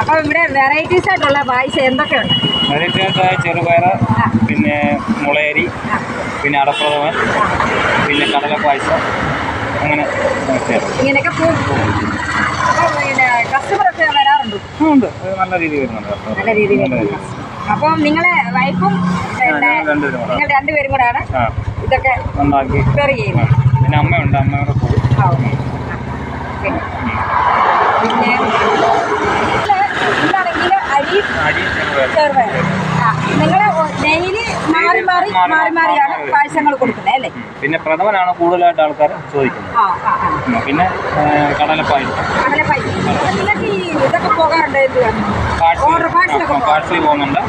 അപ്പോൾ ഇവിടെ വെറൈറ്റീസ് ആയിട്ടുള്ള പായസ എന്തൊക്കെയുണ്ട് വെറൈറ്റിയായിട്ട് ചെറുപയർ ആ. പിന്നെ മുളയരി പിന്നെ അടപ്രഥമൻ പിന്നെ കടല പായസം അങ്ങനെ. ഇങ്ങനെയൊക്കെ പോകും പിന്നെ കസ്റ്റമറൊക്കെ വരാറുണ്ട്? ഉണ്ട്. നല്ല രീതിയിൽ വരുന്നുണ്ട് നല്ല രീതിയിൽ അപ്പം നിങ്ങളെ വൈഫും പിന്നെ നിങ്ങൾ രണ്ടുപേരും കൂടെയാണ് ഇതൊക്കെ ഉണ്ടാക്കി പ്രിപ്പയർ. ചെയ്യുന്നത്. പിന്നെ അമ്മയുണ്ട്. അമ്മയുടെ കൂടെ ആ ഓക്കെ പിന്നെ പിന്നെ ഇതാണെങ്കിൽ അരി അരി ചെറുപയർ നിങ്ങൾ ഡെയിലി മാറി മാറി മാറി മാറിയാണ് പായസങ്ങൾ കൊടുക്കുന്നത് അല്ലേ? പിന്നെ പ്രഥമനാണ് കൂടുതലായിട്ട് ആൾക്കാർ ചോദിക്കുന്നത്. പിന്നെ കടലപ്പായസം. അങ്ങനെ പായസം അപ്പോൾ നിങ്ങൾക്ക് ഇതൊക്കെ പോകാറുണ്ട് ഓർഡർ പാഴ്സലൊക്കെ പോകുന്നുണ്ട്.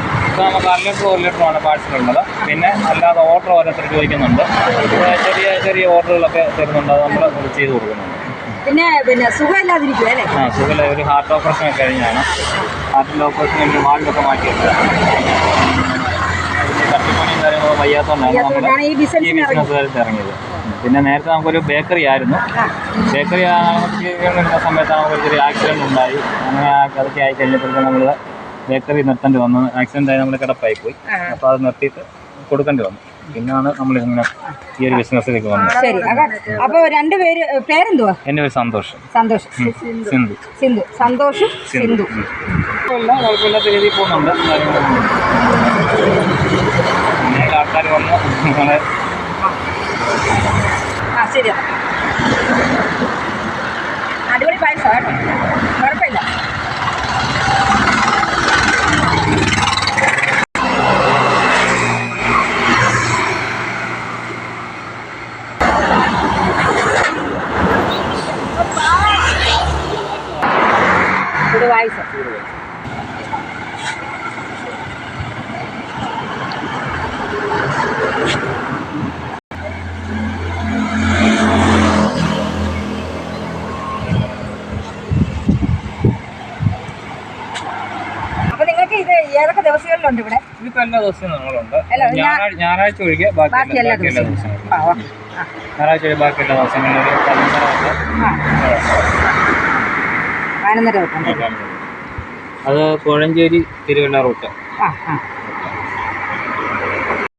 നമുക്ക് അൺലിമിറ്റഡ് ലിറ്റർ ഒരു ലിറ്ററുമാണ് പാഴ്സൽ ഉള്ളത് പിന്നെ അല്ലാതെ ഓർഡർ ഓരോരുത്തർ ചോദിക്കുന്നുണ്ട്. ചെറിയ ചെറിയ ഓർഡറുകളൊക്കെ തരുന്നുണ്ട്. അത് നമ്മൾ ചെയ്ത് കൊടുക്കുന്നുണ്ട്. പിന്നെ പിന്നെ സുഖമില്ലാതിരിക്കും ആ സുഖമില്ല. ഒരു ഹാർട്ട് ഓപ്പറേഷൻ ഒക്കെ കഴിഞ്ഞാണ്. ഹാർട്ടിന്റെ ഓപ്പറേഷൻ കഴിഞ്ഞ് വാളിലൊക്കെ മാറ്റിയത് തട്ടിപ്പണിയും കാര്യങ്ങളും വയ്യാത്തതുകൊണ്ടാണ് ഈ ബിസിനസ്സിന് ഇറങ്ങിയത്. പിന്നെ നേരത്തെ നമുക്കൊരു ബേക്കറി ആയിരുന്നു. ബേക്കറി വരുന്ന സമയത്ത് നമുക്കൊരു ചെറിയ ആക്സിഡന്റ് ഉണ്ടായി. അങ്ങനെ ആ അതൊക്കെ ആയി കഴിഞ്ഞപ്പോഴത്തേക്കും നമ്മൾ ബേക്കറി നിർത്തേണ്ടി വന്നു. ആക്സിഡന്റ് ആയി നമ്മൾ കിടപ്പായി പോയി അപ്പൊ അത് നിർത്തിയിട്ട് കൊടുക്കേണ്ടി വന്നു. പിന്നാണ് നമ്മൾ ഇങ്ങനെ ഈ ഒരു ബിസിനസ്സിലേക്ക് വന്നത്. ശരി. അപ്പൊ രണ്ടുപേര് പേരെന്തുവാ? എന്റെ പേര് സന്തോഷം. സന്തോഷ്. സിന്ധു. സിന്ധു. സന്തോഷും സിന്ധു. കുഴപ്പമില്ല കുഴപ്പമില്ലാത്ത രീതിയിൽ പോകുന്നുണ്ട്. ആൾക്കാർ വന്ന്. നമ്മളെ ആ ശരി പായസം. ഏതൊക്കെ ദിവസങ്ങളിലുണ്ട് ഇവിടെ? എല്ലാ ദിവസവും നമ്മളുണ്ട്. ഞായറാഴ്ച ഒഴികെ ബാക്കി എല്ലാ ദിവസവും. ഞായറാഴ്ച ഒഴികെ ബാക്കി എല്ലാ ദിവസങ്ങളിലും ഒരു പതിനൊന്നര പതിനൊന്നര തൊട്ടുണ്ട് അത് കോഴഞ്ചേരി തിരുവല്ല റൂട്ട്.